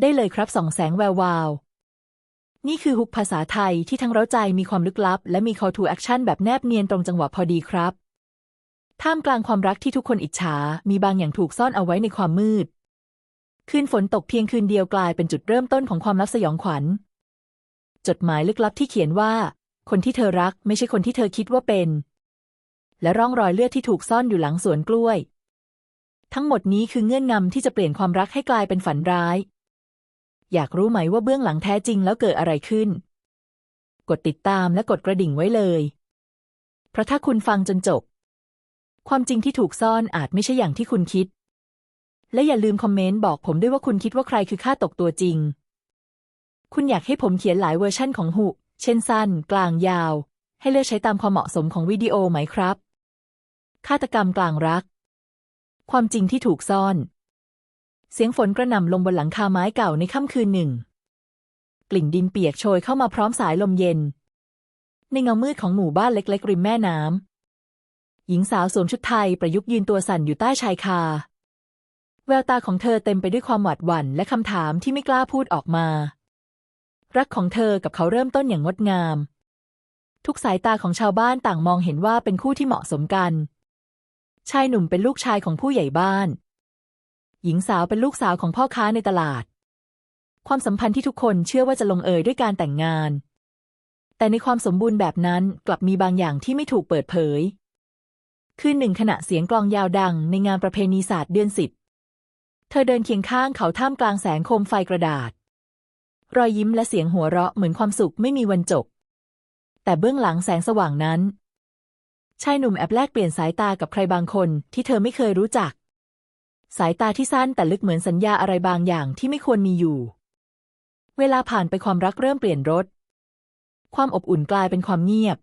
ได้เลยครับสองแสงแวววาว นี่คือฮุกภาษาไทยที่ทั้งเร้าใจมีความลึกลับ และมี call to action แบบแนบเนียนตรงจังหวะพอดีครับ ท่ามกลางความรักที่ทุกคนอิจฉา มีบางอย่างถูกซ่อนเอาไว้ในความมืด คืนฝนตกเพียงคืนเดียวกลายเป็นจุดเริ่มต้นของความลับสยองขวัญ จดหมายลึกลับที่เขียนว่า คนที่เธอรักไม่ใช่คนที่เธอคิดว่าเป็น และร่องรอยเลือดที่ถูกซ่อนอยู่หลังสวนกล้วย ทั้งหมดนี้คือเงื่อนงำที่จะเปลี่ยนความรักให้กลายเป็นฝันร้าย อยากรู้ไหมว่าเบื้องหลังแท้จริงแล้วเกิดอะไรขึ้น กดติดตามและกดกระดิ่งไว้เลย เพราะถ้าคุณฟังจนจบ ความจริงที่ถูกซ่อนอาจไม่ใช่อย่างที่คุณคิด และอย่าลืมคอมเมนต์บอกผมด้วยว่าคุณคิดว่าใครคือฆ่าตกตัวจริง คุณอยากให้ผมเขียนหลายเวอร์ชั่นของหุ เช่นสั้น กลางยาว ให้เลือกใช้ตามความเหมาะสมของวิดีโอไหมครับ ฆาตกรรมกลางรัก ความจริงที่ถูกซ่อน เสียงฝนกระหน่ำลงบนหลังคาไม้เก่าในค่ำคืนหนึ่ง กลิ่นดินเปียกโชยเข้ามาพร้อมสายลมเย็น ในเงามืดของหมู่บ้านเล็กๆริมแม่น้ำหญิงสาวสวมชุดไทยประยุกต์ยืนตัวสั่นอยู่ใต้ชายคา แววตาของเธอเต็มไปด้วยความหวาดหวั่นและคำถามที่ไม่กล้าพูดออกมา รักของเธอกับเขาเริ่มต้นอย่างงดงาม ทุกสายตาของชาวบ้านต่างมองเห็นว่าเป็นคู่ที่เหมาะสมกัน ชายหนุ่มเป็นลูกชายของผู้ใหญ่บ้าน หญิงสาวเป็นลูกสาวของพ่อค้าในตลาด ความสัมพันธ์ที่ทุกคนเชื่อว่าจะลงเอยด้วยการแต่งงาน แต่ในความสมบูรณ์แบบนั้นกลับมีบางอย่างที่ไม่ถูกเปิดเผย คืนหนึ่งขณะเสียงกลองยาวดังในงานประเพณีศาสตร์เดือนสิบเธอเดินเคียงข้างเขาท่ามกลางแสงโคมไฟกระดาษ รอยยิ้มและเสียงหัวเราะเหมือนความสุขไม่มีวันจบ แต่เบื้องหลังแสงสว่างนั้น ชายหนุ่มแอบแลกเปลี่ยนสายตากับใครบางคนที่เธอไม่เคยรู้จัก สายตาที่สั้นแต่ลึกเหมือนสัญญาอะไรบางอย่างที่ไม่ควรมีอยู่ เวลาผ่านไปความรักเริ่มเปลี่ยนรส ความอบอุ่นกลายเป็นความเงียบ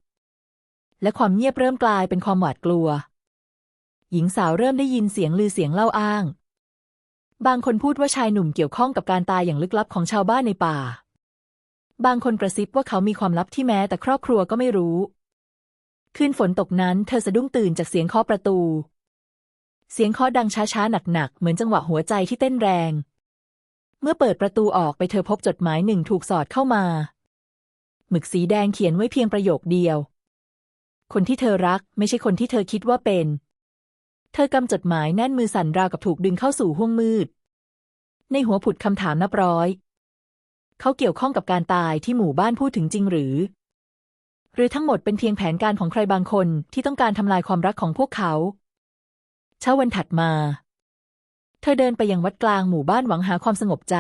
และความเงียบเริ่มกลายเป็นความหวาดกลัว หญิงสาวเริ่มได้ยินเสียงลือเสียงเล่าอ้าง บางคนพูดว่าชายหนุ่มเกี่ยวข้องกับการตายอย่างลึกลับของชาวบ้านในป่า บางคนกระซิบว่าเขามีความลับที่แม้แต่ครอบครัวก็ไม่รู้ คืนฝนตกนั้นเธอสะดุ้งตื่นจากเสียงเคาะประตู เสียงเคาะดังช้าๆ หนักๆ เหมือนจังหวะหัวใจที่เต้นแรง เมื่อเปิดประตูออกไปเธอพบจดหมายหนึ่งถูกสอดเข้ามา หมึกสีแดงเขียนไว้เพียงประโยคเดียว คนที่เธอรักไม่ใช่คนที่เธอคิดว่าเป็น เธอกำจดหมายแน่นมือสั่นราวกับถูกดึงเข้าสู่ห้วงมืด ในหัวผุดคำถามนับร้อย เขาเกี่ยวข้องกับการตายที่หมู่บ้านพูดถึงจริงหรือ หรือทั้งหมดเป็นเพียงแผนการของใครบางคนที่ต้องการทำลายความรักของพวกเขา เช้าวันถัดมา เธอเดินไปยังวัดกลางหมู่บ้านหวังหาความสงบใจ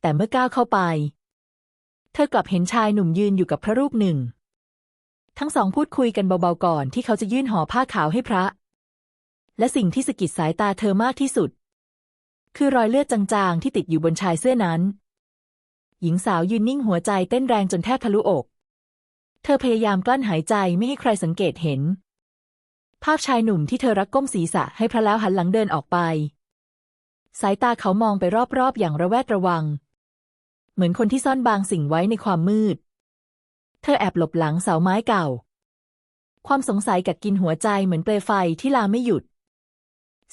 แต่เมื่อก้าวเข้าไป เธอกลับเห็นชายหนุ่มยืนอยู่กับพระรูปหนึ่ง ทั้งสองพูดคุยกันเบาๆก่อนที่เขาจะยื่นห่อผ้าขาวให้พระ และสิ่งที่สะกิดสายตาเธอมากที่สุด คือรอยเลือดจางๆที่ติดอยู่บนชายเสื้อนั้น หญิงสาวยืนนิ่งหัวใจเต้นแรงจนแทบทะลุอก เธอพยายามกลั้นหายใจไม่ให้ใครสังเกตเห็น ภาพชายหนุ่มที่เธอรักก้มศีรษะให้พระแล้วหันหลังเดินออกไป สายตาเขามองไปรอบๆ อย่างระแวดระวัง เหมือนคนที่ซ่อนบางสิ่งไว้ในความมืด เธอแอบหลบหลังเสาไม้เก่า ความสงสัยกัดกินหัวใจเหมือนเปลวไฟที่ลามไม่หยุด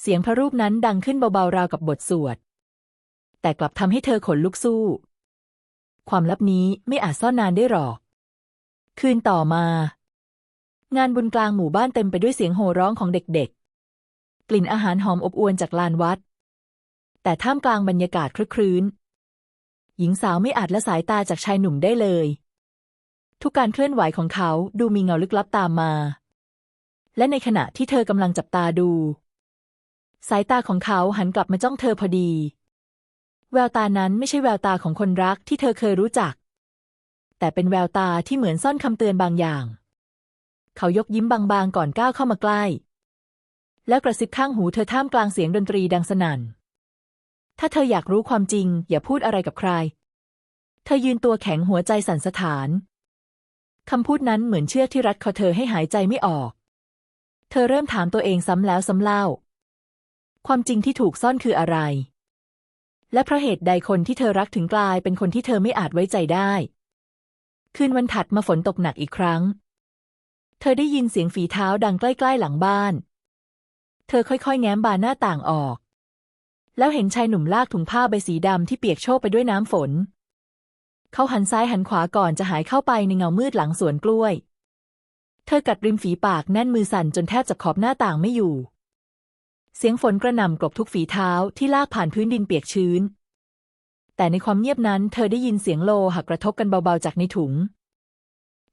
เสียงพระรูปนั้นดังขึ้นเบาๆราวกับบทสวด แต่กลับทำให้เธอขนลุกสู้ ความลับนี้ไม่อาจซ่อนนานได้หรอก คืนต่อมา งานบุญกลางหมู่บ้านเต็มไปด้วยเสียงโห่ร้องของเด็กๆ กลิ่นอาหารหอมอบอวลจากลานวัด แต่ท่ามกลางบรรยากาศครึกครื้น หญิงสาวไม่อาจละสายตาจากชายหนุ่มได้เลย ทุกการเคลื่อนไหวของเขาดูมีเงาลึกลับตามมา และในขณะที่เธอกำลังจับตาดู สายตาของเขาหันกลับมาจ้องเธอพอดี แววตานั้นไม่ใช่แววตาของคนรักที่เธอเคยรู้จัก แต่เป็นแววตาที่เหมือนซ่อนคำเตือนบางอย่าง เขายกยิ้มบางๆก่อนก้าวเข้ามาใกล้ แล้วกระซิบข้างหูเธอท่ามกลางเสียงดนตรีดังสนั่น ถ้าเธออยากรู้ความจริง อย่าพูดอะไรกับใคร เธอยืนตัวแข็งหัวใจสั่นสะท้านคำพูดนั้นเหมือนเชือกที่รัดคอเธอให้หายใจไม่ออก เธอเริ่มถามตัวเองซ้ำแล้วซ้ำเล่า ความจริงที่ถูกซ่อนคืออะไร และเพราะเหตุใดคนที่เธอรักถึงกลายเป็นคนที่เธอไม่อาจไว้ใจได้ คืนวันถัดมาฝนตกหนักอีกครั้ง เธอได้ยินเสียงฝีเท้าดังใกล้ๆหลังบ้าน เธอค่อยๆ แง้มบานหน้าต่างออก แล้วเห็นชายหนุ่มลากถุงผ้าใบสีดำที่เปียกโชกไปด้วยน้ำฝน เขาหันซ้ายหันขวาก่อนจะหายเข้าไปในเงามืดหลังสวนกล้วย เธอกัดริมฝีปากแน่นมือสั่นจนแทบจะขอบหน้าต่างไม่อยู่ เสียงฝนกระหน่ำกลบทุกฝีเท้าที่ลากผ่านพื้นดินเปียกชื้นแต่ในความเงียบนั้นเธอได้ยินเสียงโลหักกระทบกันเบาๆจากในถุง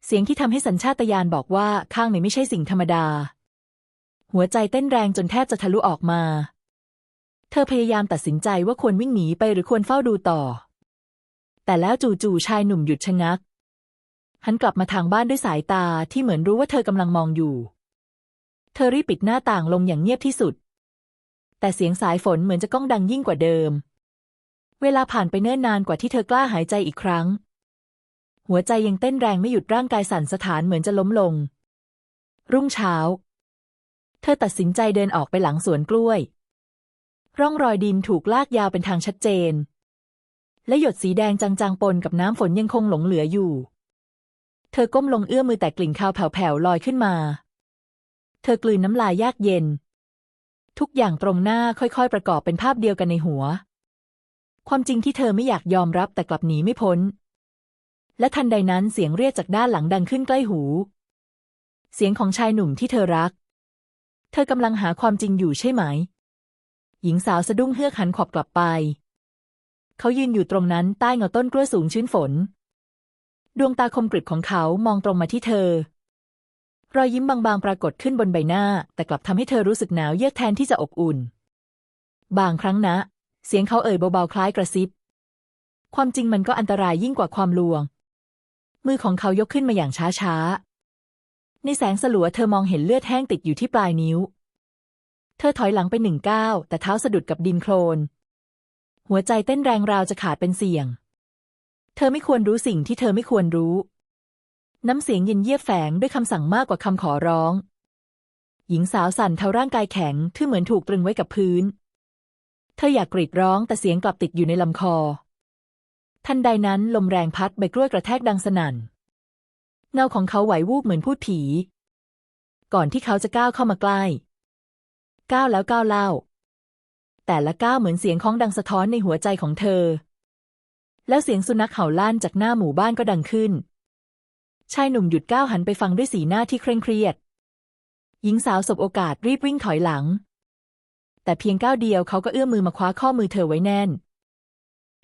เสียงที่ทำให้สัญชาตญาณบอกว่าข้างในไม่ใช่สิ่งธรรมดา หัวใจเต้นแรงจนแทบจะทะลุออกมา เธอพยายามตัดสินใจว่าควรวิ่งหนีไปหรือควรเฝ้าดูต่อ แต่แล้วจู่ๆชายหนุ่มหยุดชะงัก หันกลับมาทางบ้านด้วยสายตาที่เหมือนรู้ว่าเธอกำลังมองอยู่ เธอรีบปิดหน้าต่างลงอย่างเงียบที่สุด แต่เสียงสายฝนเหมือนจะก้องดังยิ่งกว่าเดิม เวลาผ่านไปเนิ่นนานกว่าที่เธอกล้าหายใจอีกครั้ง หัวใจยังเต้นแรงไม่หยุดร่างกายสั่นสะท้านเหมือนจะล้มลง รุ่งเช้า เธอตัดสินใจเดินออกไปหลังสวนกล้วย ร่องรอยดินถูกลากยาวเป็นทางชัดเจน และหยดสีแดงจางๆปนกับน้ำฝนยังคงหลงเหลืออยู่ เธอก้มลงเอื้อมมือแต่กลิ่นคาวแผ่วๆลอยขึ้นมา เธอกลืนน้ำลายยากเย็น ทุกอย่างตรงหน้าค่อยๆ ประกอบเป็นภาพเดียวกันในหัว ความจริงที่เธอไม่อยากยอมรับแต่กลับหนีไม่พ้น และทันใดนั้นเสียงเรียกจากด้านหลังดังขึ้นใกล้หู เสียงของชายหนุ่มที่เธอรัก เธอกำลังหาความจริงอยู่ใช่ไหม หญิงสาวสะดุ้งเฮือกหันขอบกลับไป เขายืนอยู่ตรงนั้นใต้เงาต้นกล้วยสูงชื้นฝน ดวงตาคมกริบของเขามองตรงมาที่เธอ รอยยิ้มบางๆปรากฏขึ้นบนใบหน้า แต่กลับทำให้เธอรู้สึกหนาวเยือกแทนที่จะอบอุ่น บางครั้งนะ เสียงเขาเอ่ยเบาๆคล้ายกระซิบความจริงมันก็อันตรายยิ่งกว่าความลวง มือของเขายกขึ้นมาอย่างช้าๆ ในแสงสลัวเธอมองเห็นเลือดแห้งติดอยู่ที่ปลายนิ้ว เธอถอยหลังไปหนึ่งก้าวแต่เท้าสะดุดกับดินโคลน หัวใจเต้นแรงราวจะขาดเป็นเสี่ยง เธอไม่ควรรู้สิ่งที่เธอไม่ควรรู้ น้ำเสียงเย็นเยียบแฝงด้วยคำสั่งมากกว่าคำขอร้อง หญิงสาวสั่นเทาร่างกายแข็งที่เหมือนถูกตรึงไว้กับพื้น เธออยากกรีดร้องแต่เสียงกลับติดอยู่ในลำคอ ทันใดนั้นลมแรงพัดใบกล้วยกระแทกดังสนั่น เงาของเขาไหววูบเหมือนพูดผี ก่อนที่เขาจะก้าวเข้ามาใกล้ ก้าวแล้วก้าวเล่า แต่ละก้าวเหมือนเสียงของดังสะท้อนในหัวใจของเธอ แล้วเสียงสุนัขเห่าลั่นจากหน้าหมู่บ้านก็ดังขึ้น ชายหนุ่มหยุดก้าวหันไปฟังด้วยสีหน้าที่เคร่งเครียด หญิงสาวสบโอกาสรีบวิ่งถอยหลัง แต่เพียงก้าวเดียวเขาก็เอื้อมมือมาคว้าข้อมือเธอไว้แน่น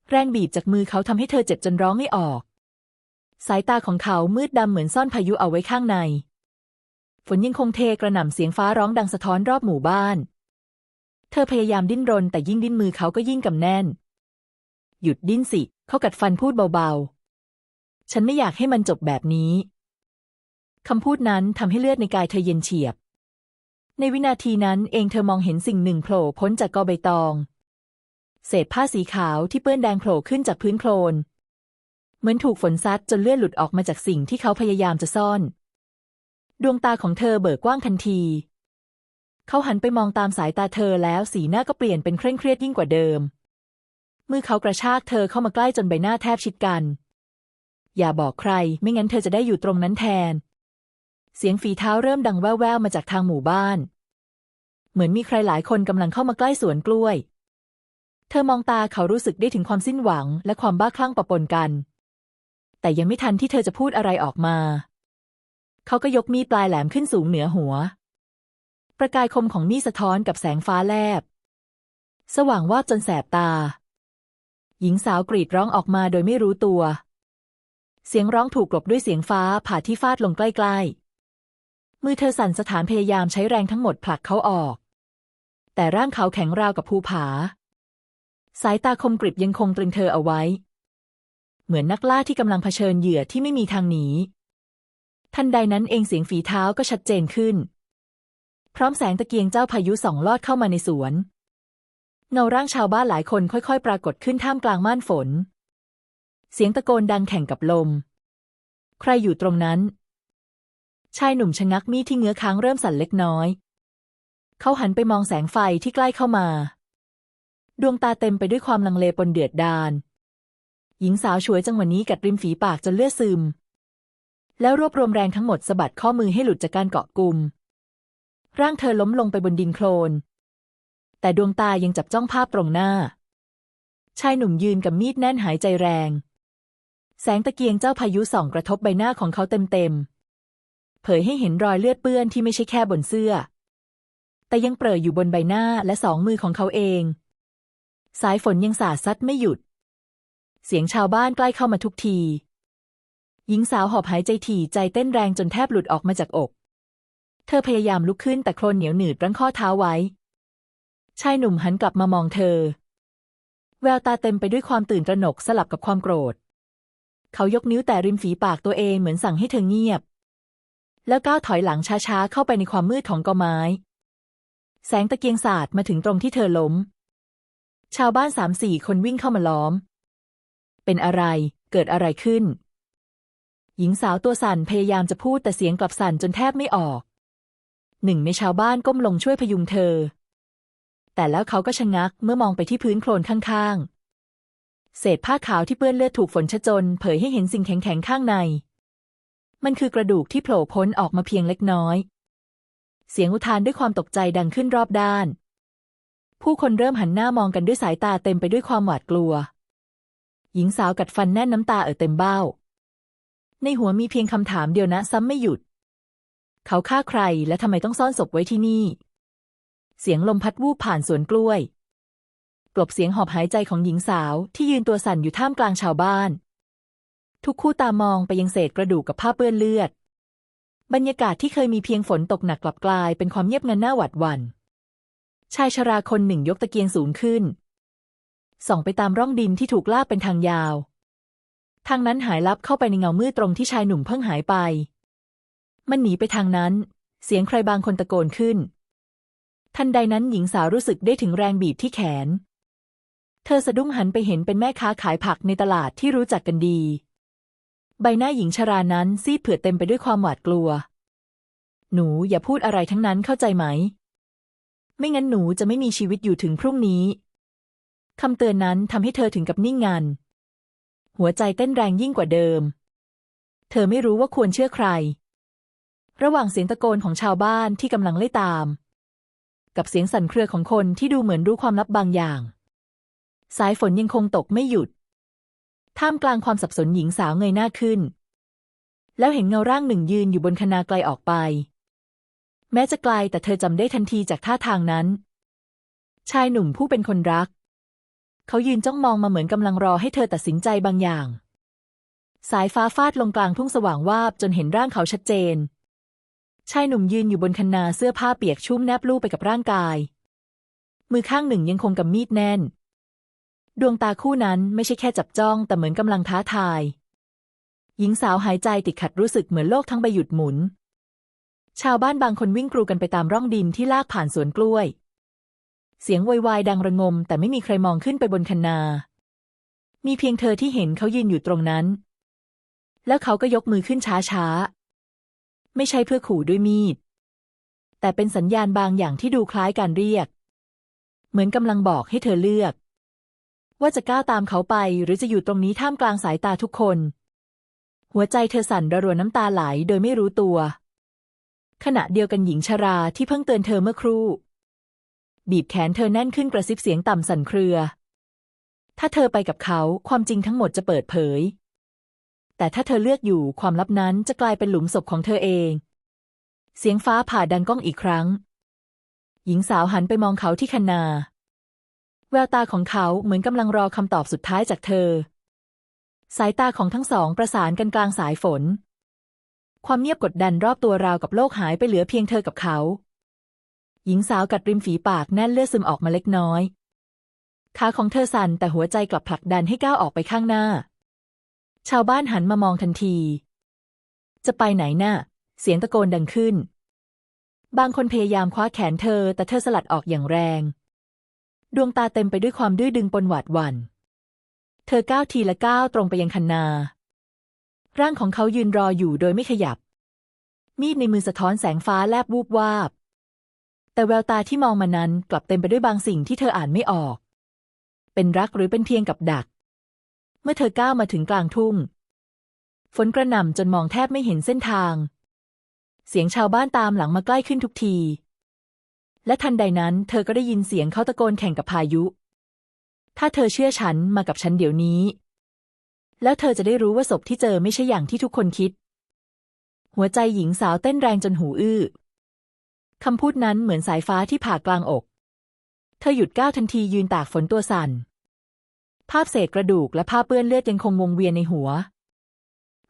แรงบีบจากมือเขาทำให้เธอเจ็บจนร้องไม่ออก สายตาของเขามืดดำเหมือนซ่อนพายุเอาไว้ข้างใน ฝนยังคงเทกระหน่ำเสียงฟ้าร้องดังสะท้อนรอบหมู่บ้าน เธอพยายามดิ้นรน แต่ยิ่งดิ้นมือเขาก็ยิ่งกำแน่น หยุดดิ้นสิ เขากัดฟันพูดเบาๆ ฉันไม่อยากให้มันจบแบบนี้คำพูดนั้นทำให้เลือดในกายเธอเย็นเฉียบ ในวินาทีนั้นเองเธอมองเห็นสิ่งหนึ่งโผล่พ้นจากกอใบตอง เศษผ้าสีขาวที่เปื้อนแดงโผล่ขึ้นจากพื้นโคลน เหมือนถูกฝนซัดจนเลือดหลุดออกมาจากสิ่งที่เขาพยายามจะซ่อน ดวงตาของเธอเบิกกว้างทันที เขาหันไปมองตามสายตาเธอแล้วสีหน้าก็เปลี่ยนเป็นเคร่งเครียดยิ่งกว่าเดิม มือเขากระชากเธอเข้ามาใกล้จนใบหน้าแทบชิดกัน อย่าบอกใคร ไม่งั้นเธอจะได้อยู่ตรงนั้นแทน เสียงฝีเท้าเริ่มดังแว่วๆมาจากทางหมู่บ้าน เหมือนมีใครหลายคนกำลังเข้ามาใกล้สวนกล้วย เธอมองตาเขารู้สึกได้ถึงความสิ้นหวัง และความบ้าคลั่งปะปนกัน แต่ยังไม่ทันที่เธอจะพูดอะไรออกมา เขาก็ยกมีดปลายแหลมขึ้นสูงเหนือหัว ประกายคมของมีดสะท้อนกับแสงฟ้าแลบ สว่างวาบจนแสบตา หญิงสาวกรีดร้องออกมาโดยไม่รู้ตัว เสียงร้องถูกกลบด้วยเสียงฟ้าผ่าที่ฟาดลงใกล้ๆ มือเธอสั่นสถานพยายามใช้แรงทั้งหมดผลักเขาออก แต่ร่างเขาแข็งราวกับภูผา สายตาคมกริบยังคงตรึงเธอเอาไว้ เหมือนนักล่าที่กำลังเผชิญเหยื่อที่ไม่มีทางหนี ทันใดนั้นเองเสียงฝีเท้าก็ชัดเจนขึ้น พร้อมแสงตะเกียงเจ้าพายุส่องลอดเข้ามาในสวน เงาร่างชาวบ้านหลายคนค่อย ๆ ปรากฏขึ้นท่ามกลางม่านฝน เสียงตะโกนดังแข่งกับลม ใครอยู่ตรงนั้น ชายหนุ่มชะงักมีดที่เงื้อค้างเริ่มสั่นเล็กน้อย เขาหันไปมองแสงไฟที่ใกล้เข้ามา ดวงตาเต็มไปด้วยความลังเลปนเดือดดาลหญิงสาวช่วยจังหวะนี้กัดริมฝีปากจนเลือดซึม แล้วรวบรวมแรงทั้งหมดสะบัดข้อมือให้หลุดจากการเกาะกลุ่ม ร่างเธอล้มลงไปบนดินโคลน แต่ดวงตายังจับจ้องภาพตรงหน้า ชายหนุ่มยืนกับมีดแน่นหายใจแรง แสงตะเกียงเจ้าพายุส่องกระทบใบหน้าของเขาเต็มๆ เผยให้เห็นรอยเลือดเปื้อนที่ไม่ใช่แค่บนเสื้อ แต่ยังเปรอะอยู่บนใบหน้าและสองมือของเขาเอง สายฝนยังสาดซัดไม่หยุด เสียงชาวบ้านใกล้เข้ามาทุกที หญิงสาวหอบหายใจถี่ใจเต้นแรงจนแทบหลุดออกมาจากอก เธอพยายามลุกขึ้นแต่โคลนเหนียวหนืดรั้งข้อเท้าไว้ ชายหนุ่มหันกลับมามองเธอ แววตาเต็มไปด้วยความตื่นตระหนกสลับกับความโกรธ เขายกนิ้วแต่ริมฝีปากตัวเองเหมือนสั่งให้เธอเงียบ แล้วก้าวถอยหลังช้าๆเข้าไปในความมืดของกอไม้ แสงตะเกียงสาดมาถึงตรงที่เธอล้ม ชาวบ้านสามสี่คนวิ่งเข้ามาล้อม เป็นอะไร เกิดอะไรขึ้น หญิงสาวตัวสั่นพยายามจะพูดแต่เสียงกลับสั่นจนแทบไม่ออก หนึ่งในชาวบ้านก้มลงช่วยพยุงเธอ แต่แล้วเขาก็ชะงักเมื่อมองไปที่พื้นโคลนข้างๆ เศษผ้าขาวที่เปื้อนเลือดถูกฝนชะจน เผยให้เห็นสิ่งแข็งๆข้างใน มันคือกระดูกที่โผล่พ้นออกมาเพียงเล็กน้อย เสียงอุทานด้วยความตกใจดังขึ้นรอบด้าน ผู้คนเริ่มหันหน้ามองกันด้วยสายตาเต็มไปด้วยความหวาดกลัว หญิงสาวกัดฟันแน่นน้ำตาเอ่อเต็มเบ้า ในหัวมีเพียงคำถามเดียวนะซ้ำไม่หยุด เขาฆ่าใครและทำไมต้องซ่อนศพไว้ที่นี่ เสียงลมพัดวูบผ่านสวนกล้วย กลบเสียงหอบหายใจของหญิงสาวที่ยืนตัวสั่นอยู่ท่ามกลางชาวบ้าน ทุกคู่ตามองไปยังเศษกระดูกกับผ้าเปื้อนเลือด บรรยากาศที่เคยมีเพียงฝนตกหนักกลับกลายเป็นความเงียบงันหน้าหวาดหวัน่น ชายชราคนหนึ่งยกตะเกียงสูงขึ้น ส่องไปตามร่องดินที่ถูกลากเป็นทางยาว ทางนั้นหายลับเข้าไปในเงามืดตรงที่ชายหนุ่มเพิ่งหายไป มันหนีไปทางนั้น เสียงใครบางคนตะโกนขึ้น ทันใดนั้นหญิงสาวรู้สึกได้ถึงแรงบีบที่แขน เธอสะดุ้งหันไปเห็นเป็นแม่ค้าขายผักในตลาดที่รู้จักกันดี ใบหน้าหญิงชรานั้นซีดเผือดเต็มไปด้วยความหวาดกลัว หนูอย่าพูดอะไรทั้งนั้นเข้าใจไหม ไม่งั้นหนูจะไม่มีชีวิตอยู่ถึงพรุ่งนี้คำเตือนนั้นทำให้เธอถึงกับนิ่งงัน หัวใจเต้นแรงยิ่งกว่าเดิม เธอไม่รู้ว่าควรเชื่อใคร ระหว่างเสียงตะโกนของชาวบ้านที่กำลังไล่ตาม กับเสียงสั่นเครือของคนที่ดูเหมือนรู้ความลับบางอย่าง สายฝนยังคงตกไม่หยุด ท่ามกลางความสับสนหญิงสาวเงยหน้าขึ้น แล้วเห็นเงาร่างหนึ่งยืนอยู่บนคนาไกลออกไป แม้จะไกลแต่เธอจำได้ทันทีจากท่าทางนั้น ชายหนุ่มผู้เป็นคนรัก เขายืนจ้องมองมาเหมือนกำลังรอให้เธอตัดสินใจบางอย่าง สายฟ้าฟาดลงกลางทุ่งสว่างวาบจนเห็นร่างเขาชัดเจน ชายหนุ่มยืนอยู่บนคันนาเสื้อผ้าเปียกชุ่มแนบลูบไปกับร่างกาย มือข้างหนึ่งยังคงกำมีดแน่น ดวงตาคู่นั้นไม่ใช่แค่จับจ้อง แต่เหมือนกำลังท้าทาย หญิงสาวหายใจติดขัดรู้สึกเหมือนโลกทั้งใบหยุดหมุน ชาวบ้านบางคนวิ่งกรูกันไปตามร่องดินที่ลากผ่านสวนกล้วย เสียงโวยวายดังระงม แต่ไม่มีใครมองขึ้นไปบนคันนา มีเพียงเธอที่เห็นเขายืนอยู่ตรงนั้น แล้วเขาก็ยกมือขึ้นช้าๆ ไม่ใช่เพื่อขู่ด้วยมีด แต่เป็นสัญญาณบางอย่างที่ดูคล้ายการเรียก เหมือนกำลังบอกให้เธอเลือก ว่าจะก้าวตามเขาไปหรือจะอยู่ตรงนี้ท่ามกลางสายตาทุกคน หัวใจเธอสั่นระรัวน้ำตาไหลโดยไม่รู้ตัว ขณะเดียวกันหญิงชราที่เพิ่งเตือนเธอเมื่อครู่ บีบแขนเธอแน่นขึ้นกระซิบเสียงต่ำสั่นเครือ ถ้าเธอไปกับเขาความจริงทั้งหมดจะเปิดเผย แต่ถ้าเธอเลือกอยู่ความลับนั้นจะกลายเป็นหลุมศพของเธอเอง เสียงฟ้าผ่าดังก้องอีกครั้ง หญิงสาวหันไปมองเขาที่คันนาแววตาของเขาเหมือนกำลังรอคำตอบสุดท้ายจากเธอ สายตาของทั้งสองประสานกันกลางสายฝน ความเงียบกดดันรอบตัวราวกับโลกหายไปเหลือเพียงเธอกับเขา หญิงสาวกัดริมฝีปากแน่นเลือดซึมออกมาเล็กน้อยขาของเธอสั่นแต่หัวใจกลับผลักดันให้ก้าวออกไปข้างหน้า ชาวบ้านหันมามองทันที จะไปไหนน่ะ เสียงตะโกนดังขึ้น บางคนพยายามคว้าแขนเธอ แต่เธอสลัดออกอย่างแรง ดวงตาเต็มไปด้วยความดื้อดึงปนหวาดหวัน่น เธอก้าวทีละก้าวตรงไปยังคันนา ร่างของเขายืนรออยู่โดยไม่ขยับ มีดในมือสะท้อนแสงฟ้าแลบวูบวาบ แต่แววตาที่มองมานั้นกลับเต็มไปด้วยบางสิ่งที่เธออ่านไม่ออก เป็นรักหรือเป็นเพียงกับดัก เมื่อเธอก้าวมาถึงกลางทุ่ง ฝนกระหน่ำจนมองแทบไม่เห็นเส้นทาง เสียงชาวบ้านตามหลังมาใกล้ขึ้นทุกที และทันใดนั้นเธอก็ได้ยินเสียงเขาตะโกนแข่งกับพายุ ถ้าเธอเชื่อฉันมากับฉันเดี๋ยวนี้ แล้วเธอจะได้รู้ว่าศพที่เจอไม่ใช่อย่างที่ทุกคนคิด หัวใจหญิงสาวเต้นแรงจนหูอื้อคำพูดนั้นเหมือนสายฟ้าที่ผ่ากลางอก เธอหยุดก้าวทันทียืนตากฝนตัวสั่น ภาพเศษกระดูกและผ้าเปื้อนเลือดยังคงวงเวียนในหัว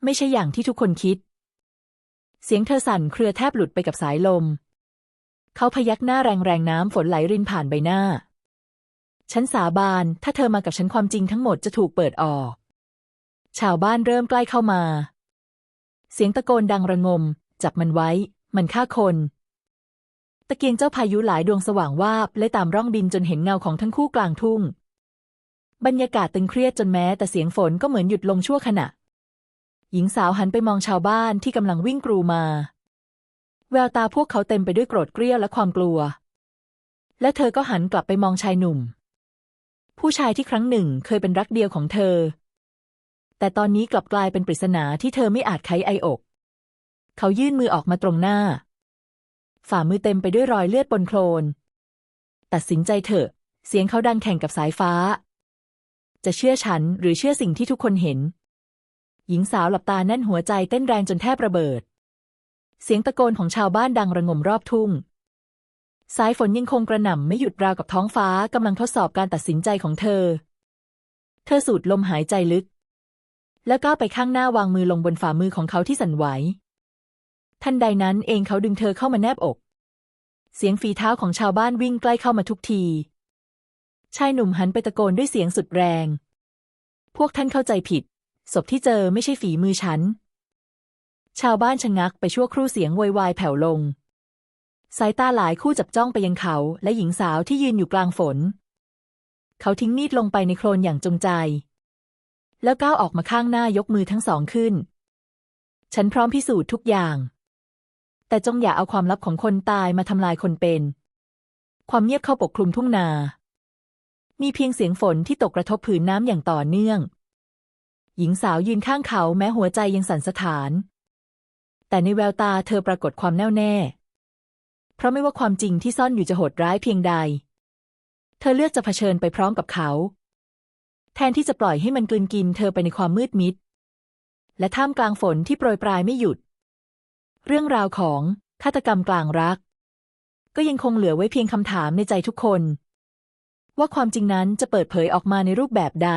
ไม่ใช่อย่างที่ทุกคนคิด เสียงเธอสั่นเครือแทบหลุดไปกับสายลม เขาพยักหน้าแรงๆน้ำฝนไหลรินผ่านใบหน้า ฉันสาบาน ถ้าเธอมากับฉันความจริงทั้งหมดจะถูกเปิดออก ชาวบ้านเริ่มใกล้เข้ามา เสียงตะโกนดังระงม จับมันไว้ มันฆ่าคน ตะเกียงเจ้าพายุหลายดวงสว่างวาบและตามร่องดินจนเห็นเงาของทั้งคู่กลางทุ่ง บรรยากาศตึงเครียดจนแม้แต่เสียงฝนก็เหมือนหยุดลงชั่วขณะ หญิงสาวหันไปมองชาวบ้านที่กำลังวิ่งกรูมา แววตาพวกเขาเต็มไปด้วยโกรธเกรี้ยวและความกลัว และเธอก็หันกลับไปมองชายหนุ่ม ผู้ชายที่ครั้งหนึ่งเคยเป็นรักเดียวของเธอ แต่ตอนนี้กลับกลายเป็นปริศนาที่เธอไม่อาจไขไออก เขายื่นมือออกมาตรงหน้า ฝ่ามือเต็มไปด้วยรอยเลือดปนโคลน ตัดสินใจเถอะ เสียงเขาดังแข่งกับสายฟ้า จะเชื่อฉันหรือเชื่อสิ่งที่ทุกคนเห็น หญิงสาวหลับตาแน่นหัวใจเต้นแรงจนแทบระเบิด เสียงตะโกนของชาวบ้านดังระงมรอบทุ่ง สายฝนยังคงกระหน่ำไม่หยุดราวกับท้องฟ้ากำลังทดสอบการตัดสินใจของเธอ เธอสูดลมหายใจลึก แล้วก้าวไปข้างหน้าวางมือลงบนฝ่ามือของเขาที่สั่นไหว ทันใดนั้นเองเขาดึงเธอเข้ามาแนบอก เสียงฝีเท้าของชาวบ้านวิ่งใกล้เข้ามาทุกที ชายหนุ่มหันไปตะโกนด้วยเสียงสุดแรง พวกท่านเข้าใจผิด ศพที่เจอไม่ใช่ฝีมือฉัน ชาวบ้านชะงักไปชั่วครู่เสียงโวยวายแผ่วลง สายตาหลายคู่จับจ้องไปยังเขาและหญิงสาวที่ยืนอยู่กลางฝน เขาทิ้งมีดลงไปในโคลนอย่างจงใจ แล้วก้าวออกมาข้างหน้ายกมือทั้งสองขึ้น ฉันพร้อมพิสูจน์ทุกอย่าง แต่จงอย่าเอาความลับของคนตายมาทำลายคนเป็น ความเงียบเข้าปกคลุมทุ่งนา มีเพียงเสียงฝนที่ตกกระทบผืนน้ำอย่างต่อเนื่อง หญิงสาวยืนข้างเขาแม้หัวใจยังสั่นสะท้าน แต่ในแววตาเธอปรากฏความแน่วแน่ เพราะไม่ว่าความจริงที่ซ่อนอยู่จะโหดร้ายเพียงใด เธอเลือกจะเผชิญไปพร้อมกับเขา แทนที่จะปล่อยให้มันกลืนกินเธอไปในความมืดมิด และท่ามกลางฝนที่โปรยปลายไม่หยุด เรื่องราวของฆาตกรรมกลางรัก ก็ยังคงเหลือไว้เพียงคำถามในใจทุกคน ว่าความจริงนั้นจะเปิดเผยออกมาในรูปแบบใด